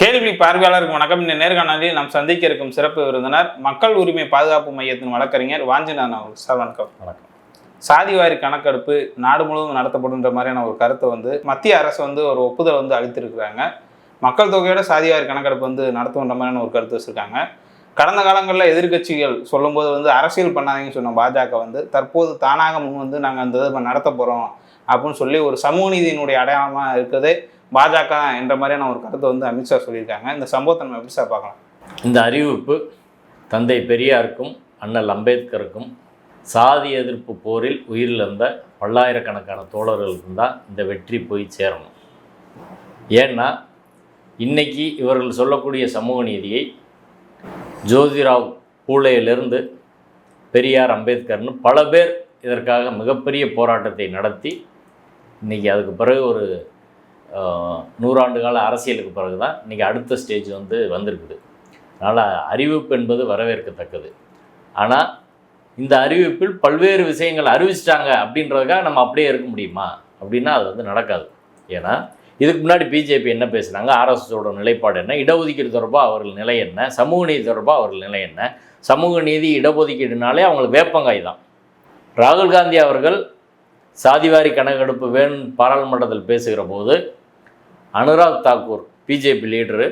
கேள்வி பார்வையாளருக்கு வணக்கம். இந்த நேர்காணலில் நாம் சந்திக்க இருக்கும் சிறப்பு விருந்தினர் மக்கள் உரிமை பாதுகாப்பு மையத்தின் வழக்கறிஞர் வாஞ்சிநாதன் அவர்கள் சார் வணக்கம். வணக்கம். சாதிவாரி கணக்கெடுப்பு நாடு முழுவதும் நடத்தப்படுன்ற மாதிரியான ஒரு கருத்தை வந்து மத்திய அரசு வந்து ஒரு ஒப்புதல் வந்து அளித்திருக்கிறாங்க. மக்கள் தொகையோட சாதிவாரி கணக்கெடுப்பு வந்து நடத்துன்ற மாதிரியான ஒரு கருத்து வச்சுருக்காங்க. கடந்த காலங்களில் எதிர்க்கட்சிகள் சொல்லும்போது வந்து அரசியல் பண்ணாதீங்கன்னு சொன்ன பாஜக வந்து தற்போது தானாக முன் வந்து நாங்கள் அந்த இதை நடத்த போகிறோம் அப்படின்னு சொல்லி ஒரு சமூக நீதியினுடைய அடையாளமாக இருக்கிறதே பாஜக என்ற மாதிரியான ஒரு கருத்தை வந்து அமித்ஷா சொல்லியிருக்காங்க. இந்த சம்பவத்தை நம்ம எப்படி சார் பார்க்கலாம்? இந்த அறிவிப்பு தந்தை பெரியாருக்கும் அண்ணல் அம்பேத்கருக்கும் சாதி எதிர்ப்பு போரில் உயிரிழந்த பல்லாயிரக்கணக்கான தோழர்களுக்கும் தான் இந்த வெற்றி போய் சேரணும். ஏன்னா இன்னைக்கு இவர்கள் சொல்லக்கூடிய சமூக நீதியை ஜோதிராவ் பூலேயிலிருந்து பெரியார் அம்பேத்கர்னு பல பேர் இதற்காக மிகப்பெரிய போராட்டத்தை நடத்தி இன்றைக்கி அதுக்கு பிறகு ஒரு நூறாண்டு கால அரசியலுக்கு பிறகு தான் இன்றைக்கி அடுத்த ஸ்டேஜ் வந்து வந்திருக்குது. அதனால் அறிவிப்பு என்பது வரவேற்கத்தக்கது. ஆனால் இந்த அறிவிப்பில் பல்வேறு விஷயங்கள் அறிவிச்சிட்டாங்க அப்படின்றதுக்காக நம்ம அப்படியே இருக்க முடியுமா? அப்படின்னா அது வந்து நடக்காது. ஏன்னா இதுக்கு முன்னாடி பிஜேபி என்ன பேசுனாங்க? ஆர்எஸ்எஸோட நிலைப்பாடு என்ன? இடஒதுக்கீடு தொடர்பாக அவர்கள் நிலை என்ன? சமூக நீதி தொடர்பாக அவர்கள் நிலை என்ன? சமூக நீதி இடஒதுக்கீடுனாலே அவங்களுக்கு வேப்பங்காய் தான். ராகுல் காந்தி அவர்கள் சாதிவாரி கணக்கெடுப்பு வேணும் பாராளுமன்றத்தில் பேசுகிற போது அனுராக் தாக்கூர் பிஜேபி லீடரு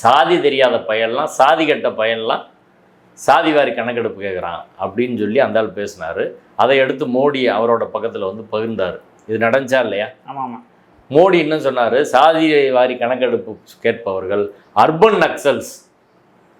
சாதி தெரியாத பையன்லாம் சாதி கட்ட பையன்லாம் சாதிவாரி கணக்கெடுப்பு கேட்குறான் அப்படின்னு சொல்லி அந்த ஆள் பேசினார். அதை எடுத்து மோடி அவரோட பக்கத்தில் வந்து பகிர்ந்தார். இது நடந்துச்சா இல்லையா? ஆமாம். ஆமாம் மோடி என்ன சொன்னார்? சாதி வாரி கணக்கெடுப்பு கேட்பவர்கள் அர்பன் நக்சல்ஸ்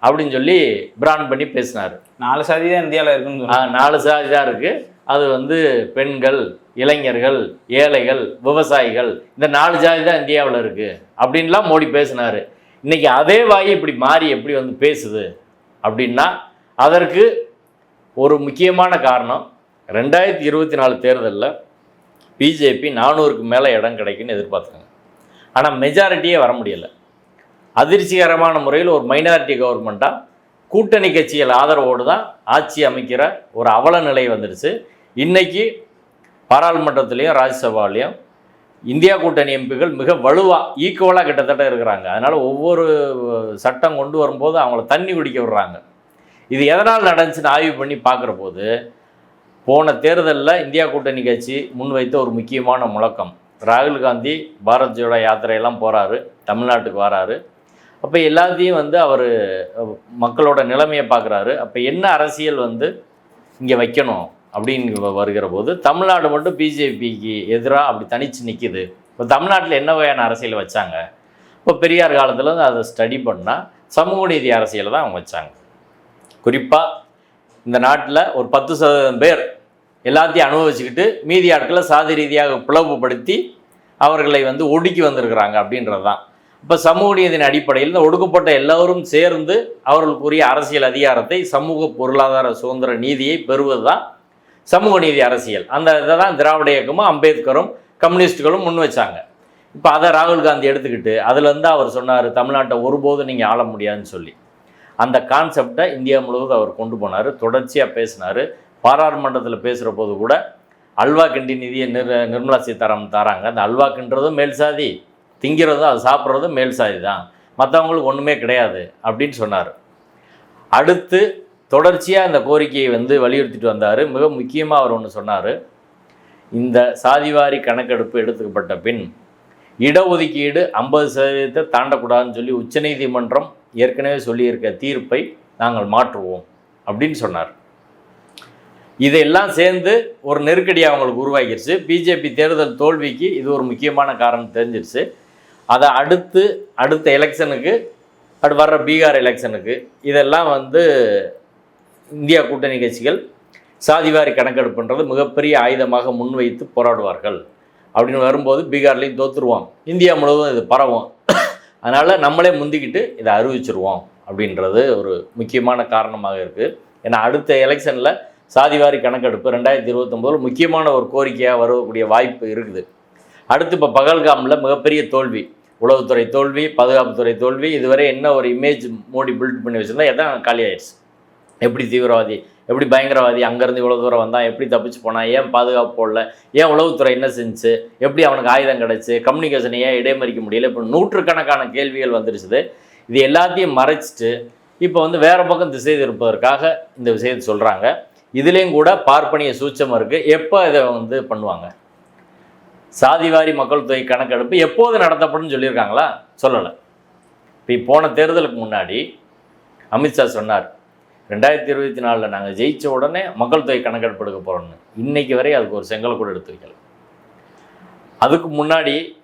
அப்படின்னு சொல்லி பிராண்ட் பண்ணி பேசினார். நாலு சாதி தான் இந்தியாவில் இருக்குன்னு நாலு சாதி தான் இருக்குது அது வந்து பெண்கள் இளைஞர்கள் ஏழைகள் விவசாயிகள் இந்த நாலு ஜாதி தான் இந்தியாவில் இருக்குது அப்படின்லாம் மோடி பேசினார். இன்றைக்கி அதே வாய் இப்படி மாறி எப்படி வந்து பேசுது அப்படின்னா அதற்கு ஒரு முக்கியமான காரணம் ரெண்டாயிரத்தி இருபத்தி நாலு தேர்தலில் பிஜேபி நானூறுக்கு மேலே இடம் கிடைக்குன்னு எதிர்பார்த்தாங்க ஆனால் மெஜாரிட்டியே வர முடியலை. அதிர்ச்சிகரமான முறையில் ஒரு மைனாரிட்டி கவர்மெண்ட்டாக கூட்டணி கட்சிகள் ஆதரவோடு தான் ஆட்சி அமைக்கிற ஒரு அவல நிலை வந்துடுச்சு. இன்றைக்கி பாராளுமன்றத்திலையும் ராஜ்யசபாலையும் இந்தியா கூட்டணி எம்பிகள் மிக வலுவாக ஈக்குவலாக கிட்டத்தட்ட இருக்கிறாங்க. அதனால் ஒவ்வொரு சட்டம் கொண்டு வரும்போது அவங்கள தண்ணி குடிக்க விடுறாங்க. இது எதனால் நடந்துச்சுன்னு ஆய்வு பண்ணி பார்க்குற போது போன தேர்தலில் இந்தியா கூட்டணி கட்சி முன்வைத்த ஒரு முக்கியமான முழக்கம். ராகுல் காந்தி பாரத் ஜோடோ யாத்திரையெல்லாம் போகிறாரு தமிழ்நாட்டுக்கு வராரு. அப்போ எல்லாத்தையும் வந்து அவர் மக்களோட நிலைமையை பார்க்குறாரு. அப்போ என்ன அரசியல் வந்து இங்கே வைக்கணும்? அப்படின்னு வருகிற போது தமிழ்நாடு மட்டும் பிஜேபிக்கு எதிராக அப்படி தனிச்சு நிற்கிது இப்போ தமிழ்நாட்டில் என்ன வகையான அரசியல் வச்சாங்க? இப்போ பெரியார் காலத்தில் வந்து அதை ஸ்டடி பண்ணால் சமூக நீதி அரசியலை தான் அவங்க வச்சாங்க. குறிப்பாக இந்த நாட்டில் ஒரு பத்து சதவீதம் பேர் எல்லாத்தையும் அனுபவிச்சுக்கிட்டு மீதி ஆட்களை சாதி ரீதியாக பிளவுபடுத்தி அவர்களை வந்து ஒடுக்கி வந்திருக்கிறாங்க அப்படின்றது தான். இப்போ சமூக நீதியின் அடிப்படையில் இந்த ஒடுக்கப்பட்ட எல்லோரும் சேர்ந்து அவர்களுக்குரிய அரசியல் அதிகாரத்தை சமூக பொருளாதார சுதந்திர நீதியை பெறுவது தான் சமூக நீதி அரசியல். அந்த இதை தான் திராவிட இயக்கமும் அம்பேத்கரும் கம்யூனிஸ்டுகளும் முன் வச்சாங்க. இப்போ அதை ராகுல் காந்தி எடுத்துக்கிட்டு அதுலேருந்து அவர் சொன்னார் தமிழ்நாட்டை ஒருபோதும் நீங்கள் ஆள முடியாதுன்னு சொல்லி. அந்த கான்செப்டை இந்தியா முழுவதும் அவர் கொண்டு போனார் தொடர்ச்சியாக பேசினார். பாராளுமன்றத்தில் பேசுகிற போது கூட அல்வா கிண்டி நிதியை நிர் நிர்மலா சீதாராமன் தராங்க. அந்த அல்வா கிண்டுறதும் மேல் சாதி திங்கிறதும் அது சாப்பிட்றதும் மேல் சாதி தான். மற்றவங்களுக்கு ஒன்றுமே கிடையாது அப்படின்னு சொன்னார். அடுத்து தொடர்ச்சியாக இந்த கோரிக்கையை வந்து வலியுறுத்திட்டு வந்தார். மிக முக்கியமாக அவர் ஒன்று சொன்னார். இந்த சாதிவாரி கணக்கெடுப்பு எடுத்துக்கப்பட்ட பின் இடஒதுக்கீடு ஐம்பது சதவீதத்தை தாண்டக்கூடாதுன்னு சொல்லி உச்சநீதிமன்றம் ஏற்கனவே சொல்லியிருக்க தீர்ப்பை நாங்கள் மாற்றுவோம் அப்படின்னு சொன்னார். இதெல்லாம் சேர்ந்து ஒரு நெருக்கடியை அவங்களுக்கு உருவாக்கிடுச்சு பிஜேபி தேர்தல் தோல்விக்கு இது ஒரு முக்கியமான காரணம் தெரிஞ்சிருச்சு. அதை அடுத்து அடுத்த எலெக்ஷனுக்கு அது வர்ற பீகார் எலெக்ஷனுக்கு இதெல்லாம் வந்து இந்தியா கூட்டணி கட்சிகள் சாதிவாரி கணக்கெடுப்புன்றது மிகப்பெரிய ஆயுதமாக முன்வைத்து போராடுவார்கள். அப்படின்னு வரும்போது பீகார்லேயும் தோத்துருவோம். இந்தியா முழுவதும் இது பரவும். அதனால் நம்மளே முந்திக்கிட்டு இதை அறிவிச்சிருவோம் அப்படின்றது ஒரு முக்கியமான காரணமாக இருக்குது ஏன்னா அடுத்த எலெக்ஷனில் சாதிவாரி கணக்கெடுப்பு ரெண்டாயிரத்தி இருபத்தொம்போதில் முக்கியமான ஒரு கோரிக்கையாக வரக்கூடிய வாய்ப்பு இருக்குது. அடுத்து இப்போ பகல்காமில் மிகப்பெரிய தோல்வி. உளவுத்துறை தோல்வி பாதுகாப்புத்துறை தோல்வி இதுவரை என்ன ஒரு இமேஜ் மோடி பில்ட் பண்ணி வச்சுருந்தா எதான் காலி ஆயிடுச்சு எப்படி தீவிரவாதி எப்படி பயங்கரவாதி அங்கேருந்து இவ்வளோ தூரம் வந்தான் எப்படி தப்பிச்சு போனான் ஏன் பாதுகாப்பு போடல ஏன் உளவுத்துறை என்ன செஞ்சுச்சு எப்படி அவனுக்கு ஆயுதம் கிடச்சி கம்யூனிகேஷனை ஏன் இடைமறிக்க முடியல இப்போ நூற்றுக்கணக்கான கேள்விகள் வந்துருச்சுது. இது எல்லாத்தையும் மறைச்சிட்டு இப்போ வந்து வேறு பக்கம் திசை திருப்பதற்காக இந்த விஷயத்தை சொல்கிறாங்க இதுலேயும் கூட பார்ப்பனிய சூட்சம் இருக்குது எப்போ இதை வந்து பண்ணுவாங்க? சாதிவாரி மக்கள் தொகை கணக்கெடுப்பு எப்போது நடத்தப்படும் சொல்லியிருக்காங்களா? சொல்லலை. இப்போ போன தேர்தலுக்கு முன்னாடி அமித்ஷா சொன்னார் ரெண்டாயிரத்தி இருபத்தி நாலில் நாங்கள் ஜெயித்த உடனே மக்கள் தொகை கணக்கெடுப்பு எடுக்க போகிறோம்னு இன்னைக்கு வரை அதுக்கு ஒரு செங்கல் கூட எடுத்து வைக்கல. அதுக்கு முன்னாடி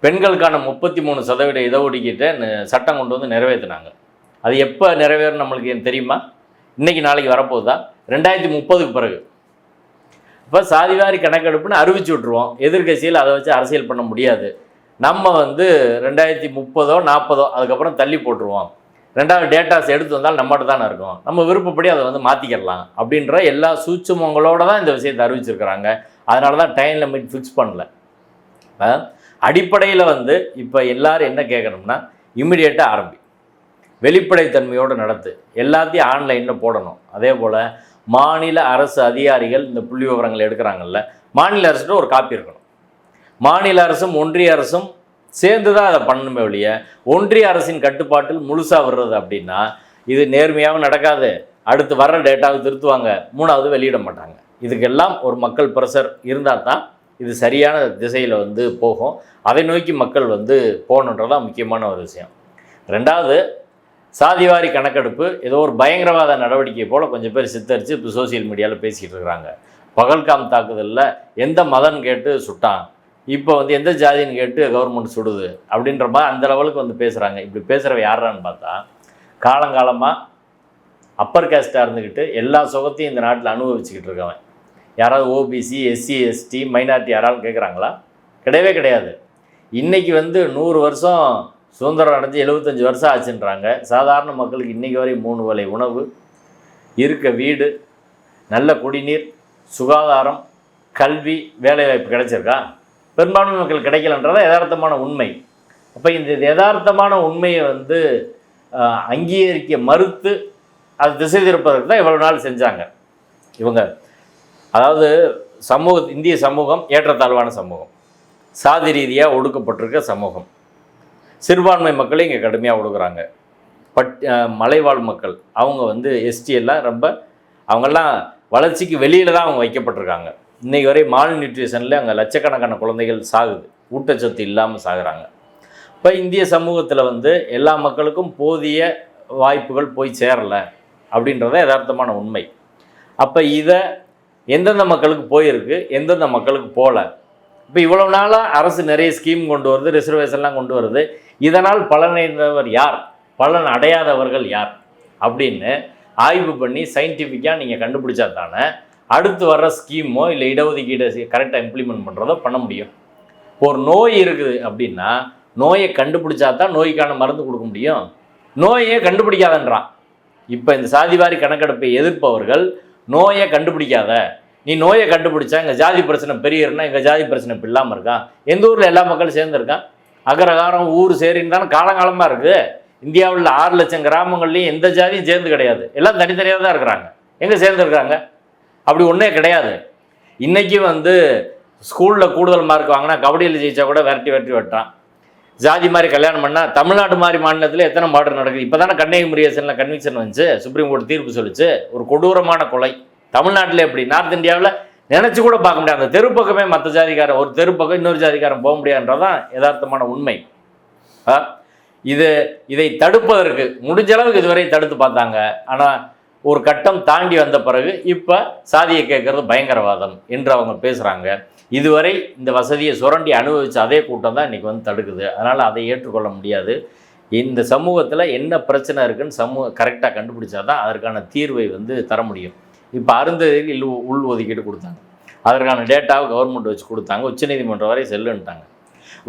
பெண்களுக்கான முப்பத்தி மூணு சதவீத இதை ந- சட்டம் கொண்டு வந்து நிறைவேற்றினாங்க அது எப்போ நிறைவேறும் நம்மளுக்கு தெரியுமா? இன்றைக்கி நாளைக்கு வரப்போகுதா? ரெண்டாயிரத்தி முப்பதுக்கு பிறகு. இப்போ சாதிவாரி கணக்கெடுப்புன்னு அறிவிச்சு விட்ருவோம் எதிர்க்கட்சியில் அதை வச்சு அரசியல் பண்ண முடியாது. நம்ம வந்து ரெண்டாயிரத்தி முப்பதோ நாற்பதோ அதுக்கப்புறம் தள்ளி போட்டுருவோம். ரெண்டாவது டேட்டாஸ் எடுத்து வந்தால் நம்மகிட்ட தானே இருக்கும். நம்ம விருப்பப்படி அதை வந்து மாற்றிக்கிடலாம் அப்படின்ற எல்லா சூட்சமங்களோடு தான் இந்த விஷயத்தை அறிவிச்சிருக்கிறாங்க. அதனால தான் டைம் லிமிட் ஃபிக்ஸ் பண்ணல. அடிப்படையில் வந்து இப்போ எல்லோரும் என்ன கேட்கணும்னா இமிடியேட்டாக ஆரம்பி. வெளிப்படைத்தன்மையோடு நடத்து. எல்லாத்தையும் ஆன்லைனில் போடணும். அதே போல் மாநில அரசு அதிகாரிகள் இந்த புள்ளி விவரங்கள் எடுக்கிறாங்கல்ல மாநில அரசுகிட்ட ஒரு காப்பி இருக்கணும். மாநில அரசும் ஒன்றிய அரசும் சேர்ந்து தான் அதை பண்ணணுமே ஒழிய ஒன்றிய அரசின் கட்டுப்பாட்டில் முழுசாக வர்றது அப்படின்னா இது நேர்மையாகவும் நடக்காது. அடுத்து வர்ற டேட்டாவை திருத்துவாங்க. மூணாவது வெளியிட மாட்டாங்க. இதுக்கெல்லாம் ஒரு மக்கள் பிரஷர் இருந்தால் தான் இது சரியான திசையில் வந்து போகும். அதை நோக்கி மக்கள் வந்து போகணுன்றதான் முக்கியமான ஒரு விஷயம். ரெண்டாவது சாதிவாரி கணக்கெடுப்பு ஏதோ ஒரு பயங்கரவாத நடவடிக்கை போல் கொஞ்சம் பேர் சித்தரித்து இப்போ சோசியல் மீடியாவில் பேசிக்கிட்டு இருக்கிறாங்க. பகல்காம் தாக்குதலில் எந்த மதம் கேட்டு சுட்டான்? இப்போ வந்து எந்த ஜாதின்னு கேட்டு கவர்மெண்ட் சுடுது அப்படின்ற மாதிரி அந்த லெவலுக்கு வந்து பேசுகிறாங்க இப்படி பேசுகிறவ யாரான்னு பார்த்தா காலங்காலமாக அப்பர் கேஸ்ட்டாக இருந்துக்கிட்டு எல்லா சுகத்தையும் இந்த நாட்டில் அனுபவிச்சுக்கிட்டு இருக்கவன். யாராவது ஓபிசி எஸ்சி எஸ்டி மைனாரிட்டி யாராலும் கேட்குறாங்களா கிடையவே கிடையாது. இன்றைக்கி வந்து நூறு வருஷம் சுதந்திரம் அடைஞ்சு எழுபத்தஞ்சி வருஷம் ஆச்சுன்றாங்க. சாதாரண மக்களுக்கு இன்றைக்கி வரை மூணு வேலை உணவு இருக்க வீடு நல்ல குடிநீர் சுகாதாரம் கல்வி வேலைவாய்ப்பு கிடைச்சிருக்கா? பெரும்பான்மை மக்கள் கிடைக்கலன்றதான் யதார்த்தமான உண்மை. அப்போ இந்த யதார்த்தமான உண்மையை வந்து அங்கீகரிக்க மறுத்து அது திசை திருப்பதற்கு தான் இவ்வளோ நாள் செஞ்சாங்க. இவங்க அதாவது சமூக இந்திய சமூகம் ஏற்றத்தாழ்வான சமூகம். சாதி ரீதியாக ஒடுக்கப்பட்டிருக்க சமூகம். சிறுபான்மை மக்களையும் இங்கே கடுமையாக ஒடுக்குறாங்க. பட் மலைவாழ் மக்கள். அவங்க வந்து எஸ்டி எல்லாம் ரொம்ப அவங்கெல்லாம் வளர்ச்சிக்கு வெளியில் தான் அவங்க வைக்கப்பட்டிருக்காங்க. இன்றைக்கி வரை மால் நியூட்ரிஷனில் அங்கே லட்சக்கணக்கான குழந்தைகள் சாகுது. ஊட்டச்சத்து இல்லாமல் சாகுறாங்க. இப்போ இந்திய சமூகத்தில் வந்து எல்லா மக்களுக்கும் போதிய வாய்ப்புகள் போய் சேரலை அப்படின்றத யதார்த்தமான உண்மை. அப்போ இதை எந்தெந்த மக்களுக்கு போயிருக்கு எந்தெந்த மக்களுக்கு போகல இப்போ இவ்வளவு நாளாக அரசு நிறைய ஸ்கீம் கொண்டு வருது ரிசர்வேஷன்லாம் கொண்டு வருது. இதனால் பலனடைந்தவர் யார்? பலன் அடையாதவர்கள் யார்? அப்படின்னு ஆய்வு பண்ணி சயின்டிஃபிக்காக நீங்கள் கண்டுபிடிச்சா தானே அடுத்து வர்ற ஸ்கீமோ இல்லை இடஒதுக்கீடை கரெக்டாக இம்ப்ளிமெண்ட் பண்ணுறதோ பண்ண முடியும். ஒரு நோய் இருக்குது அப்படின்னா நோயை கண்டுபிடிச்சா தான் நோய்க்கான மருந்து கொடுக்க முடியும். நோயே கண்டுபிடிக்காதன்றான். இப்போ இந்த சாதிவாரி கணக்கெடுப்பை எதிர்ப்பவர்கள் நோயை கண்டுபிடிக்காத நீ நோயை கண்டுபிடிச்சா எங்கள் ஜாதி பிரச்சனை பெரியர்னா எங்கள் ஜாதி பிரச்சனை இப்போ இல்லாமல் இருக்கான் எந்த ஊரில் எல்லா மக்களும் சேர்ந்துருக்கான் அகரகாரம் ஊர் சேரின்னு தானே காலங்காலமாக இருக்குது இந்தியாவில் ஆறு லட்சம் கிராமங்கள்லேயும் எந்த ஜாதியும் சேர்ந்து கிடையாது. எல்லாம் தனித்தனியாக தான் இருக்கிறாங்க. எங்கே சேர்ந்துருக்குறாங்க அப்படி ஒன்றே கிடையாது. இன்றைக்கி வந்து ஸ்கூலில் கூடுதல் மார்க் வாங்கினா கபடியில் ஜெயிச்சா கூட விரட்டி விரட்டி வெட்டுறான். ஜாதி மாதிரி கல்யாணம் பண்ணால் தமிழ்நாடு மாதிரி மாநிலத்தில் எத்தனை மாடு நடக்குது? இப்போ தானே கன்னியாகுமரி ரிலேஷனில் கன்விக்ஷன் வந்துச்சு. சுப்ரீம் கோர்ட் தீர்ப்பு சொல்லிச்சு. ஒரு கொடூரமான கொலை. தமிழ்நாட்டில் எப்படி? நார்த் இந்தியாவில் நினச்சி கூட பார்க்க முடியாது. அந்த தெரு பக்கமே மற்ற ஜாதிக்காரன் ஒரு தெரு பக்கம் இன்னொரு ஜாதிக்காரன் போக முடியாதுன்றதான் யதார்த்தமான உண்மை. இது இதை தடுப்பதற்கு முடிஞ்ச அளவுக்கு இதுவரை தடுத்து பார்த்தாங்க. ஆனால் ஒரு கட்டம் தாண்டி வந்த பிறகு இப்போ சாதியை கேட்கறது பயங்கரவாதம் என்று அவங்க பேசுகிறாங்க இதுவரை இந்த வசதியை சுரண்டி அனுபவிச்ச அதே கூட்டம் தான் இன்றைக்கி வந்து தடுக்குது. அதனால் அதை ஏற்றுக்கொள்ள முடியாது. இந்த சமூகத்தில் என்ன பிரச்சனை இருக்குன்னு சமூக கரெக்டாக கண்டுபிடிச்சா தான் அதற்கான தீர்வை வந்து தர முடியும். இப்போ அருந்ததிக்கு இல் உள் ஒதுக்கீடு கொடுத்தாங்க. அதற்கான டேட்டாவை கவர்மெண்ட் வச்சு கொடுத்தாங்க. உச்சநீதிமன்றம் வரை செல்லுன்ட்டாங்க.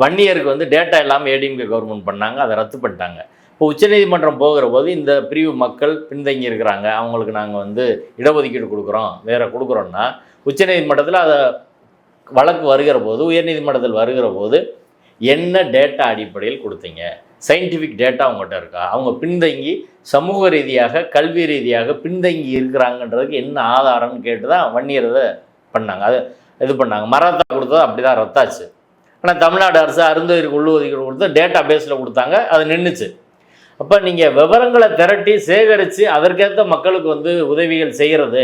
வன்னியருக்கு வந்து டேட்டா இல்லாமல் ஏடிஎம்கே கவர்மெண்ட் பண்ணாங்க. அதை ரத்து பண்ணிட்டாங்க. இப்போ உச்சநீதிமன்றம் போகிற போது இந்த பிரிவு மக்கள் பின்தங்கி இருக்கிறாங்க அவங்களுக்கு நாங்கள் வந்து இடஒதுக்கீடு கொடுக்குறோம். வேற கொடுக்குறோன்னா உச்சநீதிமன்றத்தில் அதை வழக்கு வருகிற போது உயர்நீதிமன்றத்தில் வருகிற போது என்ன டேட்டா அடிப்படையில் கொடுத்தீங்க? சயின்டிஃபிக் டேட்டா அவங்ககிட்ட இருக்கா? அவங்க பின்தங்கி சமூக ரீதியாக கல்வி ரீதியாக பின்தங்கி இருக்கிறாங்கன்றதுக்கு என்ன ஆதாரம்னு கேட்டு தான் வன்னியர் பண்ணாங்க. அது இது பண்ணாங்க. மரத்தை கொடுத்தது அப்படி தான் ரத்தாச்சு. ஆனால் தமிழ்நாடு அரசு அருந்ததிற்கு உள்ளுவதிக்கு கொடுத்து டேட்டா பேஸில் கொடுத்தாங்க. அது நின்றுச்சு அப்போ நீங்கள் விவரங்களை திரட்டி சேகரித்து அதற்கேற்ற மக்களுக்கு வந்து உதவிகள் செய்கிறது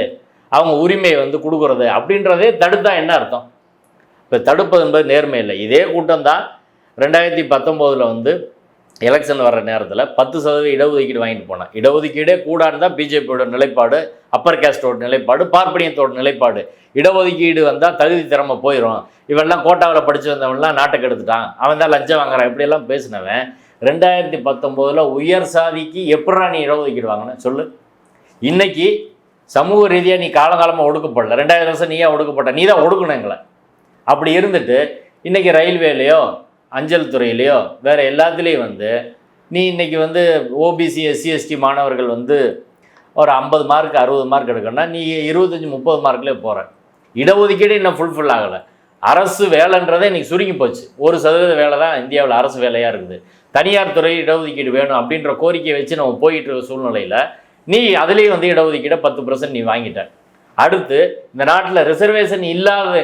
அவங்க உரிமையை வந்து கொடுக்குறது அப்படின்றதே தடுத்தா என்ன அர்த்தம்? இப்போ தடுப்பது என்பது நேர்மை இல்லை. இதே கூட்டம் தான் ரெண்டாயிரத்தி பத்தொம்போதில் வந்து எலெக்ஷன் வர்ற நேரத்தில் பத்து சதவீத இடஒதுக்கீடு வாங்கிட்டு போனேன் இடஒதுக்கீடே கூடான்னு தான் பிஜேபியோட நிலைப்பாடு அப்பர் கேஸ்டோட நிலைப்பாடு பார்ப்பனியத்தோட நிலைப்பாடு. இடஒதுக்கீடு வந்தால் தகுதி திறமை போயிடும் இவெல்லாம் கோட்டாவில் படித்து வந்தவன்லாம் நாட்டை கெடுத்துட்டான் அவன் தான் லஞ்சம் வாங்குறான். இப்படியெல்லாம் பேசினவன். ரெண்டாயிரத்தி பத்தொம்போதில் உயர் சாதிக்கு எப்படா நீ இடஒதுக்கீடு வாங்கின? சொல்லு. இன்னைக்கு சமூக ரீதியாக நீ காலகாலமாக ஒடுக்கப்படல. ரெண்டாயிரம் வருஷம் நீயா ஒடுக்கப்பட்ட? நீ தான் ஒடுக்கணும் எங்களை. அப்படி இருந்துட்டு இன்றைக்கி ரயில்வேலையோ அஞ்சல் துறையிலையோ வேறு எல்லாத்துலேயும் வந்து நீ இன்றைக்கி வந்து ஓபிசி எஸ்சி எஸ்டி மாணவர்கள் வந்து ஒரு ஐம்பது மார்க் அறுபது மார்க் எடுக்கணும்னா நீ இருபத்தஞ்சி முப்பது மார்க்லேயே போகிற இடஒதுக்கீடு இன்னும் ஃபுல்ஃபில் ஆகலை. அரசு வேலைன்றதே இன்றைக்கி சுருங்கி போச்சு. ஒரு சதவீத வேலை தான் இந்தியாவில் அரசு வேலையாக இருக்குது. தனியார் துறை இடஒதுக்கீடு வேணும் அப்படின்ற கோரிக்கையை வச்சு நம்ம போயிட்டு இருக்க சூழ்நிலையில் நீ அதுலேயும் வந்து இடஒதுக்கீடை பத்து பர்சன்ட் நீ வாங்கிட்ட. அடுத்து இந்த நாட்டில் ரிசர்வேஷன் இல்லாத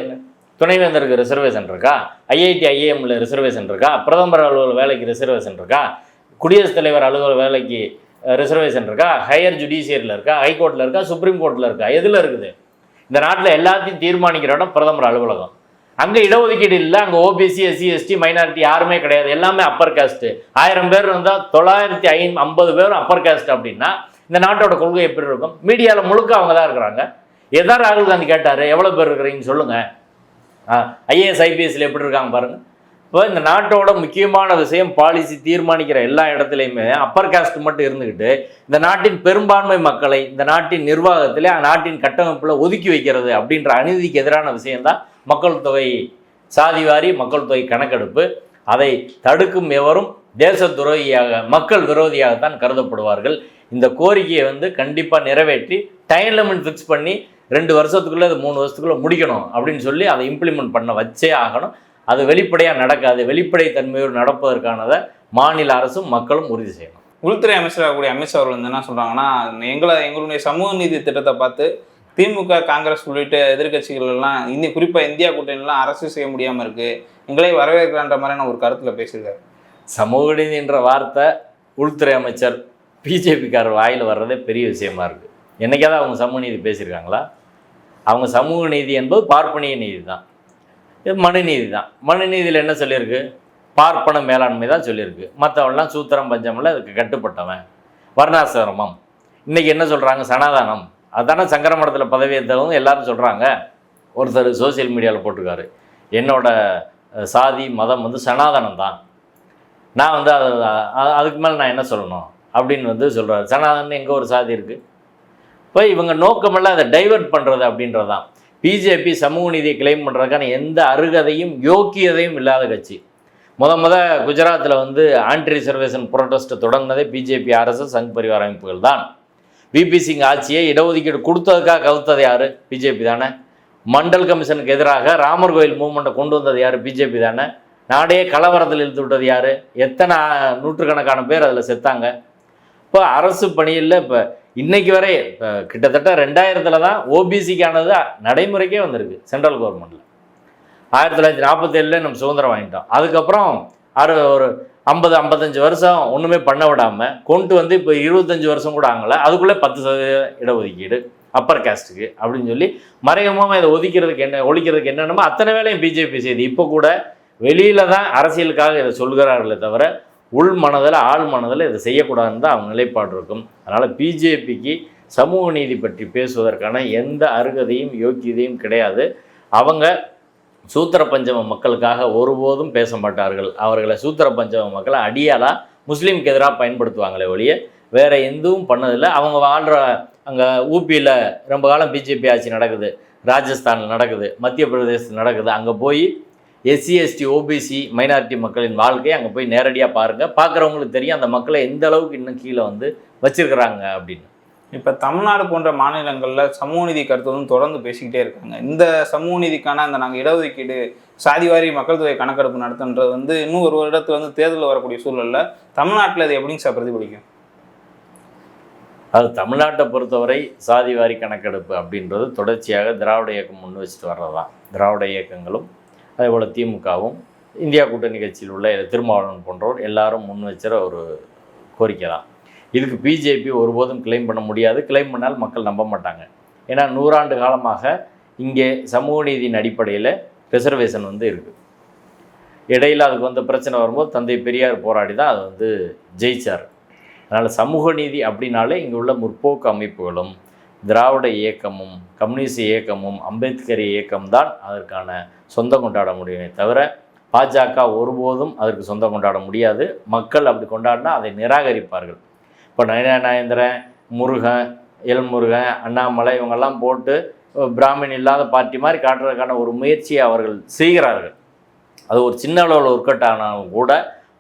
துணைவேந்தருக்கு ரிசர்வேஷன் இருக்கா ஐஐடி ஐஏஎம்ல ரிசர்வேஷன் இருக்கா? பிரதமர் அலுவலக வேலைக்கு ரிசர்வேஷன் இருக்கா? குடியரசுத் தலைவர் அலுவலக வேலைக்கு ரிசர்வேஷன் இருக்கா? ஹையர் ஜுடிஷியரியில் இருக்கா? ஹைகோர்ட்டில் இருக்கா? சுப்ரீம் கோர்ட்டில் இருக்கா? எதில் இருக்குது? இந்த நாட்டில் எல்லாத்தையும் தீர்மானிக்கிற இடம் பிரதமர் அலுவலகம். அங்கே இடஒதுக்கீடு இல்லை அங்கே ஓபிசி எஸ்சி எஸ்டி மைனாரிட்டி யாருமே கிடையாது. எல்லாமே அப்பர் காஸ்ட்டு ஆயிரம் பேர் இருந்தால் தொள்ளாயிரத்தி ஐ ஐம்பது பேரும் அப்பர் காஸ்ட் அப்படின்னா இந்த நாட்டோட கொள்கை எப்படி இருக்கும்? மீடியாவில் முழுக்க அவங்க தான் இருக்கிறாங்க. எதா ராகுல் காந்தி கேட்டார் எவ்வளோ பேர் இருக்கிறீங்கன்னு சொல்லுங்கள் ஐஏஎஸ் ஐபிஎஸ்ல எப்படி இருக்காங்க பாருங்கள் இப்போ இந்த நாட்டோட முக்கியமான விஷயம் பாலிசி தீர்மானிக்கிற எல்லா இடத்துலையுமே அப்பர் காஸ்ட் மட்டும் இருந்துக்கிட்டு இந்த நாட்டின் பெரும்பான்மை மக்களை இந்த நாட்டின் நிர்வாகத்திலே நாட்டின் கட்டமைப்பில் ஒதுக்கி வைக்கிறது அப்படின்ற அநீதிக்கு எதிரான விஷயம்தான் மக்கள் தொகை சாதிவாரி மக்கள் தொகை கணக்கெடுப்பு. அதை தடுக்கும் எவரும் தேச துரோகியாக மக்கள் விரோதியாகத்தான் கருதப்படுவார்கள். இந்த கோரிக்கையை வந்து கண்டிப்பாக நிறைவேற்றி டைம் லிமிட் ஃபிக்ஸ் பண்ணி ரெண்டு வருஷத்துக்குள்ளே அது மூணு வருஷத்துக்குள்ளே முடிக்கணும் அப்படின்னு சொல்லி அதை இம்ப்ளிமெண்ட் பண்ண வச்சே ஆகணும். அது வெளிப்படையாக நடக்காது. வெளிப்படை தன்மையோடு நடப்பதற்கானதை மாநில அரசும் மக்களும் உறுதி செய்யணும். உள்துறை அமைச்சராக கூடிய அமைச்சர் அவர்கள் வந்து என்ன சொல்கிறாங்கன்னா எங்களை எங்களுடைய சமூக நீதி திட்டத்தை பார்த்து திமுக காங்கிரஸ் உள்ளிட்ட எதிர்க்கட்சிகள் எல்லாம் இந்திய குறிப்பாக இந்தியா கூட்டணிலாம் அரசு செய்ய முடியாமல் இருக்கு. எங்களை வரவேற்கிறான்ற மாதிரியான ஒரு கருத்தில் பேசியிருக்காரு. சமூக நீதி என்ற வார்த்தை உள்துறை அமைச்சர் பிஜேபிக்கார வாயில் வர்றதே பெரிய விஷயமா இருக்குது என்னைக்காவது அவங்க சமூக நீதி பேசியிருக்காங்களா? அவங்க சமூக நீதி என்பது பார்ப்பனிய நீதி தான். இது மனுநீதி தான். மனுநீதியில் என்ன சொல்லியிருக்கு? பார்ப்பன மேலாண்மை தான் சொல்லியிருக்கு. மற்றவன்லாம் சூத்திரம் பஞ்சமில் அதுக்கு கட்டுப்பட்டவன். வர்ணாசிரமம். இன்றைக்கி என்ன சொல்கிறாங்க சனாதானம். அதானே சங்கரமடத்தில் மடத்தில் ஏற்றவங்க எல்லாரும் சொல்கிறாங்க ஒருத்தர் சோஷியல் மீடியாவில் போட்டிருக்காரு. என்னோட சாதி மதம் வந்து சனாதனம் தான். நான் வந்து அது அதுக்கு மேலே நான் என்ன சொல்லணும்? அப்படின்னு வந்து சொல்கிறாரு சனாதனம் எங்கே ஒரு சாதி இருக்குது இப்போ இவங்க நோக்கமெல்லாம் அதை டைவர்ட் பண்ணுறது அப்படின்றது தான் பிஜேபி சமூக நீதியை கிளைம் பண்ணுறதுக்கான எந்த அருகதையும் யோக்கியதையும் இல்லாத கட்சி. முத முத குஜராத்தில் வந்து ஆன்டி ரிசர்வேஷன் புரோட்டஸ்ட்டை தொடங்கினதே பிஜேபி ஆர்எஸ்எஸ் சங் பரிவார அமைப்புகள் தான். விபி சிங் ஆட்சியை இடஒதுக்கீடு கொடுத்ததுக்காக கவுத்தது யார்? பிஜேபி தானே. மண்டல் கமிஷனுக்கு எதிராக ராமர் கோயில் மூவ்மெண்ட்டை கொண்டு வந்தது யார்? பிஜேபி தானே. நாடே கலவரத்தில் இழுத்து விட்டது யார்? எத்தனை நூற்றுக்கணக்கான பேர் அதில் செத்தாங்க. இப்போ அரசு பணியில் இப்போ இன்னைக்கு வரை இப்போ கிட்டத்தட்ட ரெண்டாயிரத்தில் தான் ஓபிசிக்கானது நடைமுறைக்கே வந்திருக்கு சென்ட்ரல் கவர்மெண்ட்டில் ஆயிரத்தி தொள்ளாயிரத்தி நாற்பத்தேழுல நம்ம சுதந்திரம் வாங்கிட்டோம். அதுக்கப்புறம் அறு ஒரு ஐம்பது ஐம்பத்தஞ்சு வருஷம் ஒன்றுமே பண்ண விடாமல் கொண்டு வந்து இப்போ இருபத்தஞ்சி வருஷம் கூட ஆகலை. அதுக்குள்ளே பத்து சதவீத இடஒதுக்கீடு அப்பர் காஸ்ட்டுக்கு அப்படின்னு சொல்லி மறைமுகமாக இதை ஒதுக்கிறதுக்கு என்ன ஒழிக்கிறதுக்கு என்னென்னமோ அத்தனை வேலையும் பிஜேபி செய்து. இப்போ கூட வெளியில் தான் அரசியலுக்காக இதை சொல்கிறார்களே தவிர உள் மனதில் ஆள் மனதில் இதை செய்யக்கூடாதுன்னு தான் அவங்க நிலைப்பாடு இருக்கும். அதனால் பிஜேபிக்கு சமூக நீதி பற்றி பேசுவதற்கான எந்த அருகதையும் யோக்கியதையும் கிடையாது. அவங்க சூத்திர பஞ்சம மக்களுக்காக ஒருபோதும் பேச மாட்டார்கள் அவர்களை சூத்திர பஞ்சம மக்களை அடியாலாக முஸ்லீமுக்கு எதிராக பயன்படுத்துவாங்களே ஒழிய வேறு எதுவும் பண்ணதில்லை. அவங்க வாழ்கிற அங்கே ஊபியில் ரொம்ப காலம் பிஜேபி ஆட்சி நடக்குது ராஜஸ்தானில் நடக்குது மத்திய பிரதேசத்தில் நடக்குது. அங்கே போய் எஸ்சி எஸ்டி ஓபிசி மைனாரிட்டி மக்களின் வாழ்க்கையை அங்கே போய் நேரடியாக பாருங்கள் பார்க்குறவங்களுக்கு தெரியும் அந்த மக்களை எந்த அளவுக்கு இன்னும் கீழே வந்து வச்சுருக்குறாங்க அப்படின்னு. இப்போ தமிழ்நாடு போன்ற மாநிலங்களில் சமூக நீதி கருத்து வந்து தொடர்ந்து பேசிக்கிட்டே இருக்காங்க. இந்த சமூக நீதிக்கான அந்த நாங்கள் இடஒதுக்கீடு சாதிவாரி மக்கள் தொகை கணக்கெடுப்பு நடத்துன்றது வந்து இன்னும் ஒரு வருடத்துல வந்து தேர்தல் வரக்கூடிய சூழலில் தமிழ்நாட்டில் அது எப்படிங்க சார் பிரதிபலிக்கும்? அது தமிழ்நாட்டை பொறுத்தவரை சாதிவாரி கணக்கெடுப்பு அப்படின்றது தொடர்ச்சியாக திராவிட இயக்கம் முன் வச்சுட்டு வர்றது தான் திராவிட இயக்கங்களும் அதேபோல் திமுகவும் இந்தியா கூட்டணி கட்சியில் உள்ள திருமாவளவன் போன்றோர் எல்லாரும் முன் வச்சுற ஒரு கோரிக்கை தான் இதுக்கு பிஜேபி ஒருபோதும் கிளைம் பண்ண முடியாது. கிளைம் பண்ணால் மக்கள் நம்ப மாட்டாங்க. ஏன்னா நூறாண்டு காலமாக இங்கே சமூக நீதியின் அடிப்படையில் ரிசர்வேஷன் வந்து இருக்குது இடையில் அதுக்கு வந்து பிரச்சனை வரும்போது தந்தை பெரியார் போராடி தான் அது வந்து ஜெயிச்சார். அதனால் சமூக நீதி அப்படின்னாலே இங்கே உள்ள முற்போக்கு அமைப்புகளும் திராவிட இயக்கமும் கம்யூனிஸ்ட் இயக்கமும் அம்பேத்கர் இயக்கம் தான் அதற்கான சொந்தம் கொண்டாட முடியுமே தவிர பாஜக ஒருபோதும் அதற்கு சொந்தம் கொண்டாட முடியாது. மக்கள் அப்படி கொண்டாடினா அதை நிராகரிப்பார்கள். இப்போ நயனா நாயந்திரன் முருகன் எல் முருகன் அண்ணாமலை இவங்கெல்லாம் போட்டு பிராமின் இல்லாத பார்ட்டி மாதிரி காட்டுறதுக்கான ஒரு முயற்சியை அவர்கள் செய்கிறார்கள். அது ஒரு சின்ன அளவில் ஒர்க் ஆனாலும் கூட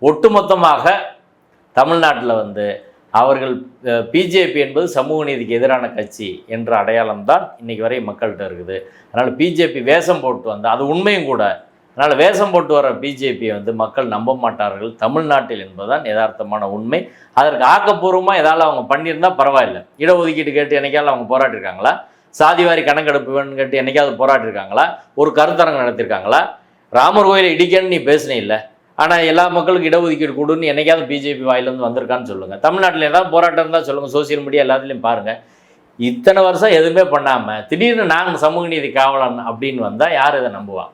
ஒட்டுமொத்தமாக தமிழ்நாட்டில் வந்து அவர்கள் பிஜேபி என்பது சமூக நீதிக்கு எதிரான கட்சி என்ற அடையாளம் தான் இன்றைக்கி வரை மக்கள்கிட்ட இருக்குது. அதனால் பிஜேபி வேஷம் போட்டு வந்து அது உண்மையும் கூட அதனால் வேஷம் போட்டு வர பிஜேபியை வந்து மக்கள் நம்ப மாட்டார்கள். தமிழ்நாட்டில் என்பதுதான் யதார்த்தமான உண்மை. அதற்கு ஆக்கப்பூர்வமாக ஏதாவது அவங்க பண்ணியிருந்தால் பரவாயில்லை. இடஒதுக்கீடு கேட்டு என்னைக்காவது அவங்க போராட்டிருக்காங்களா சாதிவாரி கணக்கெடுப்பு வேணும்னு கேட்டு என்னைக்காவது போராட்டிருக்காங்களா ஒரு கருத்தரங்கம் நடத்திருக்காங்களா? ராமர் கோயிலை இடிக்கன்னு நீ பேசினே இல்லை. ஆனால் எல்லா மக்களுக்கும் இடஒதுக்கீடு கொடுன்னு என்னைக்காவது பிஜேபி வாயிலேருந்து வந்திருக்கான்னு சொல்லுங்கள் தமிழ்நாட்டில் ஏதாவது போராட்டம் இருந்தால் சொல்லுங்கள் சோசியல் மீடியா எல்லாத்துலேயும் பாருங்கள் இத்தனை வருஷம் எதுவுமே பண்ணாமல் திடீர்னு நாங்கள் சமூக நீதி காவலன் அப்படின்னு வந்தால் யார் இதை நம்புவான்